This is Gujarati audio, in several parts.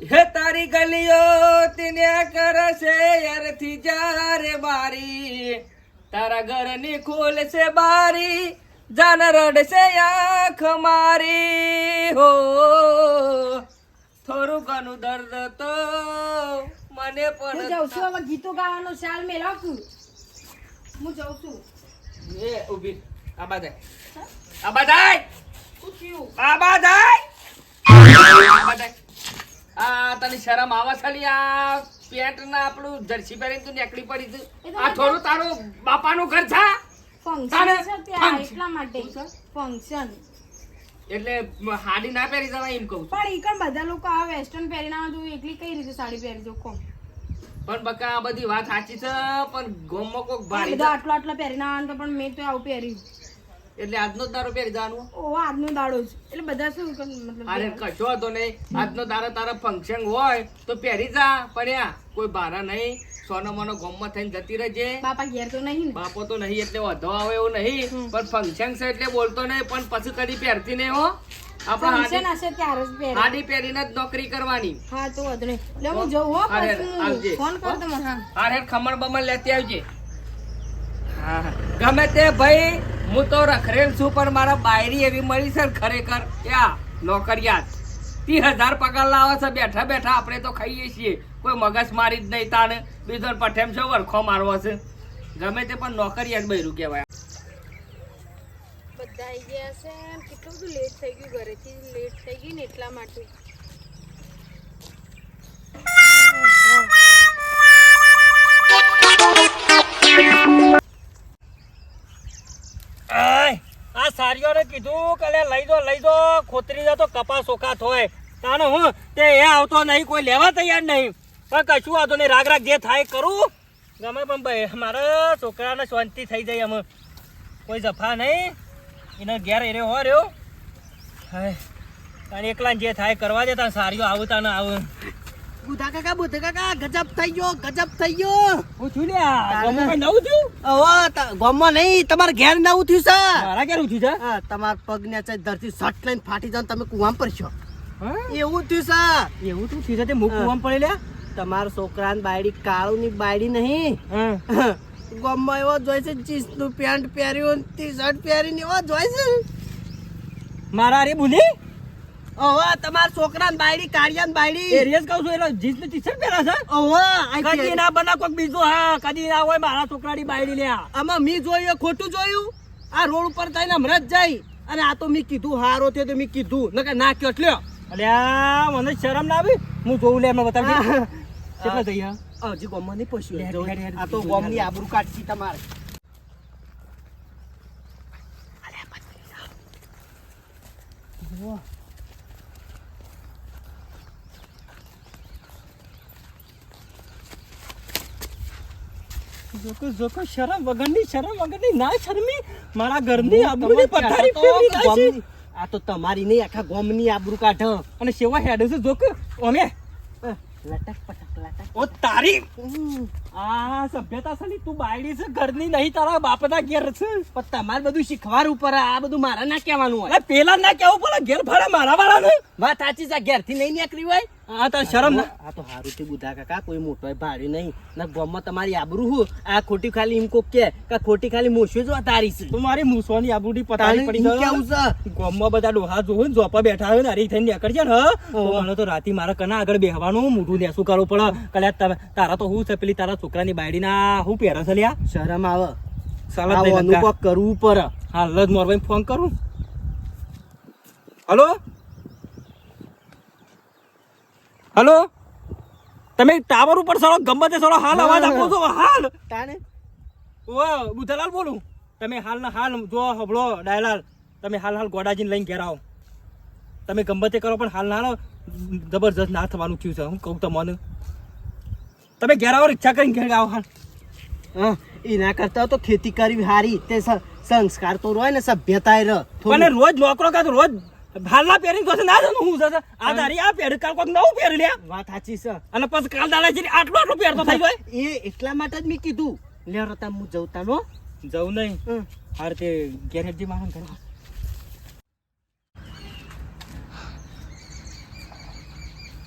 હે તારી ગલીઓ તીને કરશે યારથી જારે બારી. તારા ઘરની ખોલશે બારી જાન રડશે આંખ મારી. હો થોડું ઘણું દર્દ તો મને હું પણ જાઉં છું હવે ગીતો ગાવાનો ચાલ મેં રાખું હું જાઉં છું. એ ઊભી. આબા જાય. આબા જાય. શું થયું? આબા જાય. આબા જાય. આ તને શરમ આવે છે આ પેન્ટ ના આપણું જર્સી પહેરીને તું નીકળી પડી તું આ થોડું તારું બાપાનું ઘર છે? ફંક્શન છે ત્યાં એટલા માટે. ફંક્શન એટલે હાડી ના પહેરી જવાય એમ કહું પણ કણ બધા લોકો આ વેસ્ટર્ન પહેરીને આવે તો એકલી કઈ રીતે સાડી પહેરી જો કોમ પણ બકા આ બધી વાત સાચી છે પણ ગોમમાં કોક ભારી બધા આટલા આટલા પહેરીને આવે તો પણ મેં તો આવું પહેર્યું. એટલે આજનો દારો પહેરી જવાનું? ઓ આજનો દાડો જ એટલે બધા શું મતલબ અરે કશો હતો નહીં. આજનો દારો તારા ફંક્શન હોય તો પહેરી જા. પડ્યા કોઈ બારા નહીં. સોનો મોનો ગોમમાં થઈને જતી રહેજે. બાપા ઘેર તો નહીં બાપો તો નહીં એટલે વધો આવે એવું નહીં. પણ ફંક્શન છે એટલે બોલતો નહીં પણ પછી કદી પહેરતી નહીં હો. આપણે હાડી પહેરીને જ નોકરી કરવાની. હા તો વધુ નહીં. હું જઉં હો આવજે. ફોન કર તમને હા અરે ખમણ બમણ લેતી આવજે. હા. ગમે તે ભાઈ હું તો રખરેલ છું, પણ મારા બાયરી એવી મળી છે ખરેખર. યા નોકરિયાત. ત્રીસ હજાર પગાર લાવે છે, બેઠા બેઠા આપણે તો ખાઈએ છીએ. કોઈ મગજ મારી જ નહીં તાને બીજો પઠેમ છે, વરખો મારવો છે. ગમે તે પણ નોકરિયાત બૈરું કહેવાય. બધા આવી ગયા છે કેટલું બધું લેટ થઈ ગયું, ઘરેથી લેટ થઈ ગઈ ને એટલા માટે. આ સારીઓને કીધું કે લઈ દો લઈ દો ખોતરી દો તો કપાસ સોખા થોય. તાનો હું, તે એ આવતો નહીં, કોઈ લેવા તૈયાર નહીં. પણ કશું આવતો નહીં, રાગ રાગ જે થાય કરું. ગમે પણ ભાઈ, મારા છોકરાને શાંતિ થઈ જાય અમે કોઈ જફા નહીં. એને ઘેર એરે હો રહ્યો. હાય. તારે એકલા જે થાય કરવા દે, તાને સારીઓ આવું, તાને આવું. બુધા કાકા બુધા કાકા ગજબ થઈ ગયો ગજબ થઈ ગયો. હું છું ને ગામમાં નવું છું હવે ગામમાં નહીં તમારા ઘેર નવું થયું છે. મારા ઘેર ઉઠ્યું છે? હા, તમારા પગ ને ધરતી સટ લઈને ફાટી જાવ તમે કુવામ પડશો છો એવું થયું છે. એવું તું થયું છે તે મુખ પડી લે તમારા છોકરાની બાયડી કાળું ની બાયડી નહીં. ગામમાં એવો જોઈ છે જીન્સનું પેન્ટ પહેર્યું ટી શર્ટ પહેરીને એવો જોઈ છે. મારા અરે બોલી હવે તમારા છોકરાની બાયડી કાળિયાની બાયડી. એરિયસ કહું છું એટલે જીન્સની ટી શર્ટ પહેરા છે? ઓહો કદી ના બના કોક બીજું હા કદી ના હોય મારા છોકરાની બાયડી લ્યા. આમાં મી જોયું ખોટું જોયું? આ રોડ ઉપર થઈને હમણાં જ જાય. અને આ તો મેં કીધું હારો થયો તો મેં કીધું. નકર ના કયો એટલે અલ્યા મને શરમ ના આવી? હું જોઉં લે એમને બતાવી કેટલા ગયા? હજી ગોમમાં નહીં હેડ, આ તો ગોમની. આબરૂ કાઢી તમારે. જોકો જોકો શરમ વગરની શરમ વગરની. ના શરમી મારા ઘરની આબરૂની પથારી ફેરવી નાખી. આ તો તમારી નહીં આખા ગોમની આબરૂ કાઢ. અને સેવા હેડ છે જોક. અમે. લટક પટક લટક. ઓ તારી. આ સભ્યતા છે ને તું બાયડી છે ઘરની નહીં તારા બાપના ઘેર છે. પણ તમારે બધું શીખવાડવું ઉપર આ બધું મારા ના કહેવાનું હોય. પેલા ના કેવું પડે ઘેર ફરે મારા વાળાને વાત સાચી છે ઘેરથી નહીં નીકળી હોય. આ તાર શરમ આ તો હારું થી બુધા કાકા કોઈ મોટો ભાડ્યું નહીં. ના ગોમમાં તમારી આબરૂ હું. આ ખોટી ખાલી એમ કોક કે ખોટી ખાલી મોશું જો તારી છે. તું મારી મૂસવાની આબરૂડી પતાવી પડી કેવું છે? ગામમાં બધા ડોહા જોવે ને જોપા બેઠા હોય ને અરે થઈને નીકળશે ને. મને તો રાતી મારા કના આગળ બેહવાનું મોઢું નેસું કરવું પડે. કલ્યા તમે તારા તો હું છે પેલી તારા છોકરાની બાયડી ના હું પહેરે છે લ્યા? શરમ આવે. સાલા કરવું પડે. હાલ જ મોરભાઈ ફોન કરું. હલો? હલો? તમે ટાવર ઉપર સળો ગમે તે સળો હાલ અવાજ આપો છો હાલ. તાને ઓ બુધાલાલ બોલું. તમે હાલ ના હાલ જો હબળો ડાયલાલ. તમે હાલ હાલ ગોડાજીને લઈને ઘેર આવો. તમે ગમે તે કરો પણ હાલ ના જબરજસ્ત ના થવાનું થયું છે હું કહું તમને. તમે ઘેર આવો રિક્ષા કરીને ઘેર આવો હાલ. હા, એના કરતા તો ખેતી કરવી હારી તે સંસ્કાર તો રોય ને સભ્યતા રોજ નોકરો કાં રોજ હાલના પહેરીને તો ના જાણું હું જશે આ તારી આ પહેર કાલ કોઈક નવું પહેરી લે. વાત સાચી છે. અને પછી કાલ દાડા છે આટલો આટલો પહેરતો થઈ જાય એ એટલા માટે જ મેં કીધું. લે રતા હું જઉં તાનો જવું નહીં. હાર તે હેડજી મારા ઘરે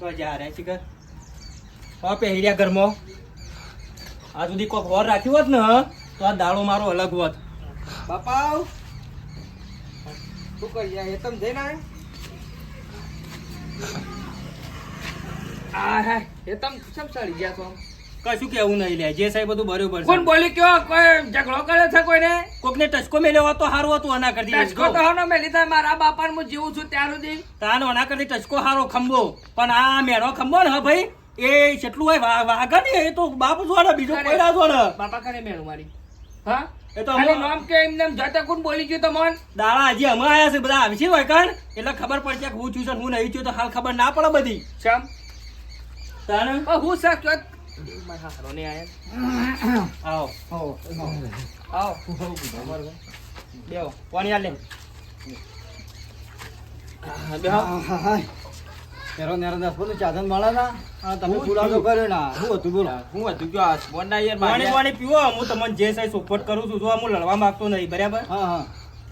તો જા રે શિખર હવે પહેર્યા ઘરમાં. આ સુધી કોક વર રાખ્યું હોત ને તો આ દાડો મારો અલગ હોત. બાપા શું કરી એ તમે જઈને આવ્યા? આ હા એ તમે કેમ સડી ગયા છો? કશું કેવું નહીં લે જે સાહેબ બધું બરોબર કોણ બોલી કયો? કોઈ ઝઘડો કર્યો છે કોઈને? કોકને ટચકો મેલ્યો હોત તો સારું હતું આના કરતી ટચકો તો હનો મેં લીધા મારા બાપાને હું જીવું છું ત્યાં સુધી. તાનો આના કરતી ટચકો હારો ખંભો. પણ આ મેળો ખંભો ને હા ભાઈ? એ જેટલું હોય વાઘા ને એ તો બાપ છો બીજો કોઈ ના છો બાપા કરે મેળું મારી. હા? એ તો અમે- નામ કે એમ જોતા કોણ બોલી ગયું તો મન દાડા હજી અમે આયા છે બધા. આવી છે હોય એટલે ખબર પડશે કે હું છું છે હું નહીં છું તો હાલ ખબર ના પડે બધી. ચમ? તાને હું સર કયો મારા હારો ને આયા. આવો. આવો. બેહો. પાણી આલે તેરો નેરો મળે ના અને તમે ચૂલાદો કર્યો ના શું હતું બોલો. હું હતું કયો આ સ્પોનના યાર પાણી પાણી પીવો હું તમને જે સાઈ સપોર્ટ કરું છું જો હું લડવા માંગતો નહીં બરાબર? હા હા.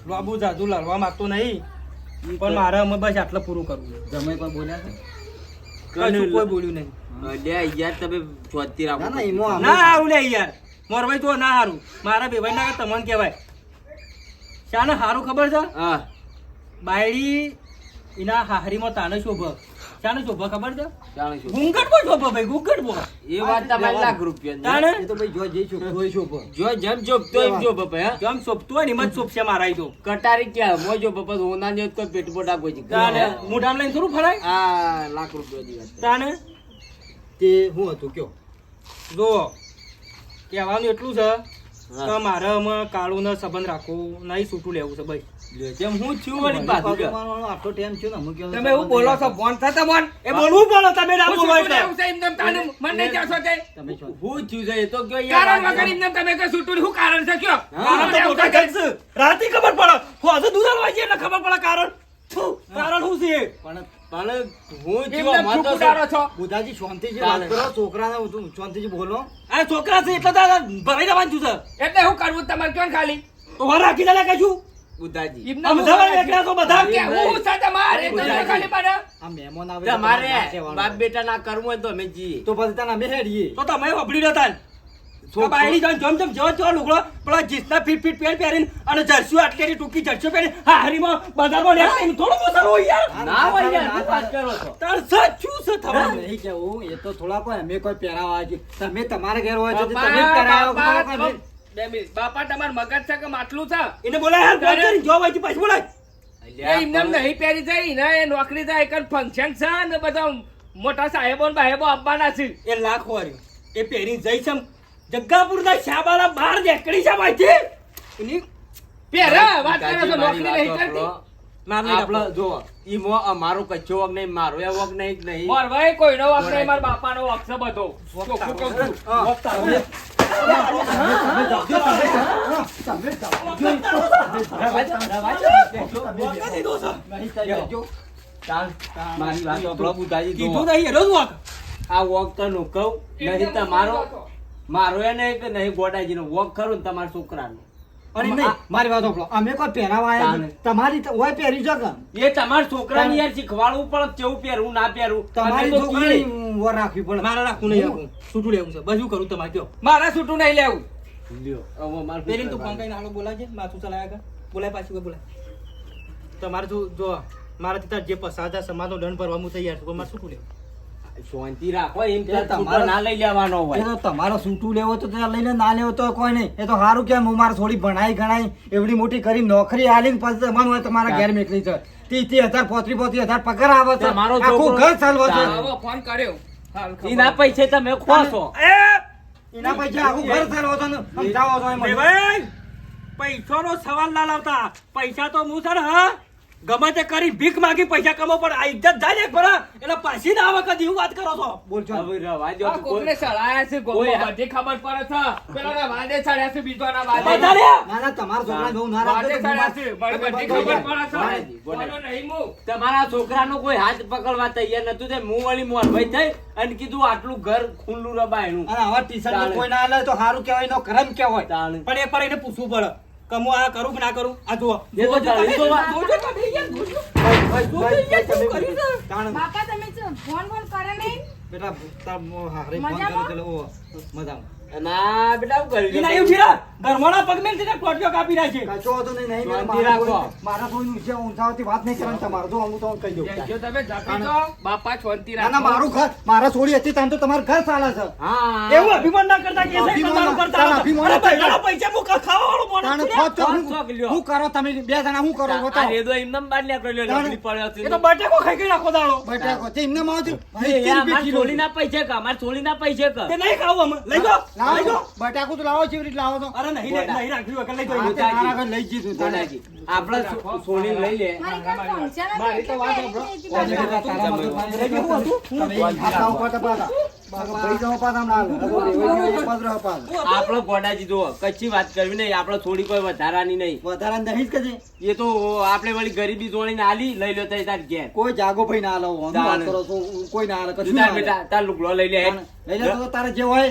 લાબુ જાદુ લડવા માંગતો નહીં પણ મારે અમે બસ આટલું પૂરું કરવું છે. પણ બોલ્યા છે? કશું કોઈ બોલ્યું નહીં. અલ્યા યાર તમે ચોથી રાખો. ના ના ના આવું લે યાર. મોરભાઈ તો ના હારું. મારા બેભાઈ ના તમને કહેવાય. શાને હારું ખબર છે? હા. બાયડી એના હાહરીમાં તાને શોભ. શાને શોભ ખબર છે? જાણે શું ગુંગટ બો શોભ ભાઈ ગુંગટ બો એ વાત તમારે લાખ રૂપિયા એ તો ભાઈ જો જે છો જોઈ છો જો જેમ જોબ તો એમ જો બાપા હે? જેમ શોભતું હોય ને એમ જ શોભશે મારા તો. કટારી ક્યાં? મો જો બાપા ઓના ને તો પેટ પોટા કોઈ તાને મોઢામ લઈને થોડું ફરાય? આ લાખ રૂપિયા ની વાત તાને તે શું હતું કયો? જો કહેવાનું એટલું છે હા. કે મારે હમણાં કાળું ને સંબંધ રાખવું નહીં છૂટું લેવું છે ભાઈ. જેમ હું છું? વળી પાછું આટલો ટાઈમ થયો ને કહેવાનું તમે એવું બોલો છો ફોન થતા મોન એ બોલવું બોલો તમે ના બોલો એટલે એમ તાને મન નહીં જાશો તે તમે હું છું છે એ તો કયો યાર કારણ વગર એમ તમે કઈ છૂટું શું કારણ છે કયો? કારણ તો મોટા છે. રાતે ખબર પડે. આજે દૂધ આલવા છે એટલે ખબર પડે કારણ. કારણ શું છે? પણ પણ હું છું એમને અમાર તો છુપુડારો છો. બુધાજી શાંતિથી વાત કરો છોકરાને તું શાંતિથી બોલો. આ છોકરા છે એટલે તારે ભરાઈ જવાનું છે એટલે હું કરવું તમારે ક્યાં ખાલી? તો રાખી કશું બુદ્ધાજી બધા? તો કે હું તમારે? ખાલી આ મહેમાન આવે તમારે તમારે બાપ બેટા ના કરવું હોય તો અમે જઈએ. તો પછી તને અમે હેડીએ તો તમે વપડી રહ્યા તો બાયડી જાણ જમ જમ જો જો લુગડો પેલા જીસના ફીટ ફીટ પેન્ટ પહેરીને અને જર્સીઓ આટલી ટૂંકી જર્સીઓ પહેરી હા હરીમાં બજારમાં લે એમ થોડું મોસર હોય યાર. ના હોય યાર શું વાત કરો છો. તાર સાચું છે તમારું? નહીં કેવું એ તો થોડા કોઈ અમે કોઈ પહેરાવા છે. તમે તમારા ઘેર હોય તો બાપા, તમે બે મિનિટ. તમાર મગજ છે કે માટલું છે? એને બોલાય યાર ફોન કરીને જો ભાઈ પાછી બોલાય. એમને નહીં પહેરી જાય ને એ નોકરી થાય એક ફંક્શન છે ને બધા મોટા સાહેબો ને બાહેબો આપવાના છે. એ લાખ એ પહેરી જઈ છે જગ્ગાપુરના શાબાલા બહાર નીકળી છે ભાઈ એની પહેરે વાત કરે છે નોકરી નહીં કરતી. માર આપણો. જો ઈમો અમારો કચ્છો વગ નહીં મારો એ વગ નહીં નહીં. માર ભાઈ કોઈનો વાક નહીં મારા બાપાનો વાક છે બધો. ચોખ્ખું કહું મારી વાત કીધું નહીં આ વગ તો નું કહું નહીં તમારો મારો એને કે નહીં ગોડાજીનો વોક ખરું ને તમારા છોકરાનો. અને નહીં મારી વાત સાંભળો. અમે કોઈ પહેરાવા આવ્યા તમારી તો હોય પહેરી જો કે. એ તમારા છોકરાને યાર શીખવાડવું પણ કેવું પહેરવું ના પહેરવું? તમારી છોકરી કીએ. રાખવી પડે. મારે રાખવું નહીં રાખવું છૂટું લેવું છે. બધું કરું તમારે કયો. મારે છૂટું નહીં લેવું. લ્યો, હવે મારે તું ફોન કરવાનું? કરીને હાલો બોલાવજે. માથું ચલાવ્યા કા. બોલાય પાછું કે બોલાય. તમારે જો જો મારાથી તાર જે પસાર સમાજનો દંડ ભરવા હું તૈયાર છું. મારે છૂટું લેવું. શાંતિ રાખો એમ એ ના લઈ લેવાનો હોય. તો તમારો સૂટું લેવો તો ત્યાં લઈને ના લેવો તો કોઈ નહીં. એ તો સારું કેમ હું મારે થોડી ભણાઈ ગણાઈ એવડી મોટી કરી નોકરી આલીને પછી તમારું હોય તમારા ઘેર મેકલી છે. ત્રીસ ત્રીસ હજાર પોત્રી પોત્રી હજાર પગાર આવે છે. તમારો આખું ઘર ચાલવો છે. ફોન કર્યો. એના પૈસે તમે ખો એના પછી આખું ઘર ચાલવો છે સમજાવો છો એમ બે ભાઈ પૈસાનો સવાલ ના લાવતા. પૈસા તો હું છે હા? ગમે તે કરી ભીખ માંગી પૈસા કમાવો પણ આ ઇજ્જત જાય ને ભરા એટલે પાછી ના આવે કદી વાત કરો છો? બોલ છો હવે રવા આ કોકને સળાયા છે કોઈ બધી ખબર પડે છે. પેલાના વાદે ચડ્યા છે બીજોના વાદે. બધા ના ના તમારા છોકરા બહુ ના રાખજો ચડ્યા છે મને બધી ખબર પડે છે. બોલો નહીં મુ. તમારા છોકરાનો કોઈ હાથ પકડવા તૈયાર નતું તે મું વળી મોરભાઈ થઈ અને કીધું આટલું ઘર ખુલ્લું રબાયનું અને આવા ટી શર્ટ કોઈ ના લે તો સારું કહેવાય નો કરમ કહેવાય. પણ એ પર એને પૂછવું પડે. કે હું આ કરું કે ના કરું આ જુઓ જોજો તમે. જોજો તમે યાર, જોજો. ભાઈ, યાર, તમે કર્યું છે? બાપા તમે શું ફોન ફોન કરે નહીં બેટા તાર હારે ફોન મજામાં? કર્યો એટલે ઓ મજામાં ના બેટા હું કરી એના એવું છે ઘરવાળા પગ મેલથી ટોટિયો કાપી નાખે. કાચો હતો નહીં નહીં મારા રાખો. મારા થોડી ઊંચા ઊંચાવાથી વાત નહીં કરવાની તમારે જો હું તમને કહી દઉં જો તમે ઝાપી તો બાપા શાંતિ ના ના મારું ઘર મારા છોડી હતી તાન તો તમારું ઘર ચાલે છે હા એવું અભિમાન ના કરતા કે છે, તમારું કરતા અભિમાન અરે ના કરતા. ભાઈના પૈસા હું ને. હું- હું કરો તમે બે જણા હું કરો એમને બાર નીકળ્યો લ્યો, તાણે- લફડી પડ્યો છે. એ તો બટાકો ખાઈ ગઈ નાખો દાડો. બટાકો તે એમને માં ભાઈ, એ અમાર ચોરીના પૈસે કા અમાર ચોરીના પૈસે ક. તે નહીં ખાવું અમે. લઈ જાઓ. લાવો બટાકો તો લાવો કેવી લાવો તો અરે નહીં, નહીં, નહીં રાખ્યું હોય લઈ જાઓ. આ તે લઈ જઈશું તાણે. ગોડાજી, આપણે સોની લઈ લે. મારી તો વાત સાંભળો. તારા મગજ હતું? ઉપર જાઓ ગોડાજી કચ્છી વાત કરવી નહીં આપડે થોડી કોઈ વધારાની નહીં. વધારે નહીં જ કદી. એ તો આપણે વળી ગરીબી જોડીને આલી લઈ લો તઈ તાર ઘેર. કોઈ જાગો ભાઈ ના આલો. કરો કોઈ ના આલે કશું તાર ના બેટા તાર લુગડો લઈ લે. લઈ લે તારે જે હોય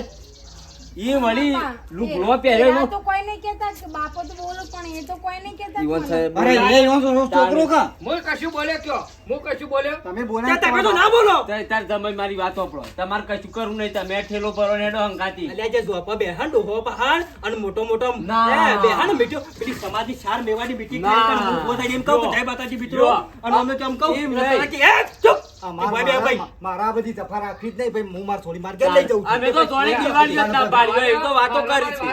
ઈ વળી લુગડો પહેર્યો તો કોઈ નહીં કહેતા કે બાપો તો બોલો પણ એ તો કોઈ નહીં કહેતા ઈવન સાહેબ અરે લે ઈવન તો છોકરો કા હું કશું બોલ્યો કયો? હું કશું બોલ્યો તમે તે તમે તો ના બોલો. તાર મારી વાત સાંભળો તમારે કશું કરવું નહીં. તમે ઠેલો ભરો ને હેડો હંગાતી અલ્યા જે ઝોપા બેહાન, ડોહો પહાડ અને મોટો મોટો બેહાન મીઠો પેલી સમાધિ ચાર મેવાની. હું ઊભો એમ કહું. જય માતાજી મિત્રો. અને અમે તો એમ કહું એ, ચૂપ. માર- ભાઈ બે ભાઈ. મારા મારા બધી જફા રાખવી જ નહીં ભાઈ હું માર થોડી માર ઘેર લઈ જઉં અમે તો જોડે દિવાળી જ ના પાડી એ તો વાતો કરી છે.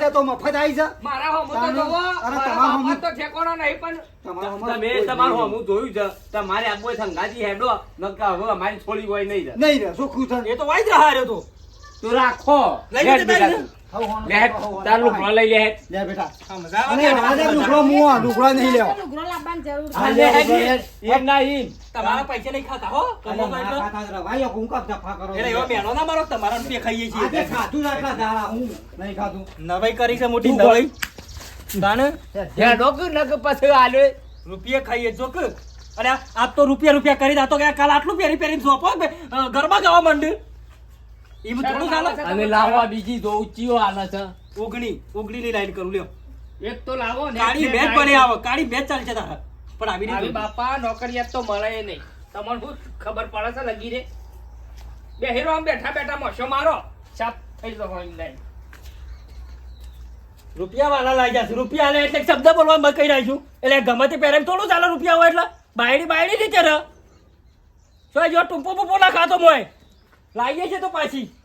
દે તો મફત આવી છે. મારા હોમું તો જોવો, અરે મારા તમારા તો ઠેકાણો નહીં પણ તમે કોઈ તમારું નહીં. જોયું છે. તમારે આપવો સંગાજી હેડો નકા હવે અમારી છોડી હોય નહીં. નહીં રે ચોખ્ખું છે. એ તો વાઈ જ રહ્યો તો. તો રાખો. લઈ લે બેટા તારી. લુગડો લઈ લે હેડ. લે બેટા. અને દે લુગડો મું લુગડો નહીં લેવો લુગડો લાવવાની જરૂર હા, આ છે. લે લે, હેડ, લે. એક ના ઈમ. તમારા પૈસા નહીં ખાતા હો? કમો એટલે ખાતા જ રવાય, હું કાપ જફા કરો? એટલે એવા મેણો ના મારો તમારા રૂપિયા ખાઈએ આજે છીએ ખાધું જ દાડા હું નહીં ખાધું. નવાઈ કરી છે મોટી નવાઈ. તાને? હેડો કે નક પછી આલ્યો. રૂપિયા ખાઈએ જો અરે આ આજ તો રૂપિયા રૂપિયા કરી દાતો કે કાલ આટલું પહેરી પહેરીને સોપો ઘરમાં જવા ગરબા ગાવા માંડ્યું એમ થોડું ચાલે? અને લાવવા બીજી જો ઊંચીઓ હાલે છે. ઓગણી ઓગણી ની લાઈન કરું લ્યો. એક તો લાવો ને કાળી મેચ બે બની આવે કાળી મેચ ચાલે છે તારા. પણ આવી નહીં બાપા નોકરિયાત તો મળે નહીં. તમને શું ખબર પડે છે લગી રે બે હીરો આમ બેઠા બેઠા મોશો મારો. સાપ થઈ જતો હોય લઈને. રૂપિયા વાળા લાગ્યા જશે રૂપિયા આલે એટલે શબ્દ બોલવા બંધ કહી નાખ્યું. એટલે ગમે તે પહેરે થોડું ચાલે રૂપિયા હોય એટલે. બાયડી બાયડી રીતે રહ. જો જો ટૂંપો પૂપો ના ખાતો મોય. લાવીએ છે તો પાછી.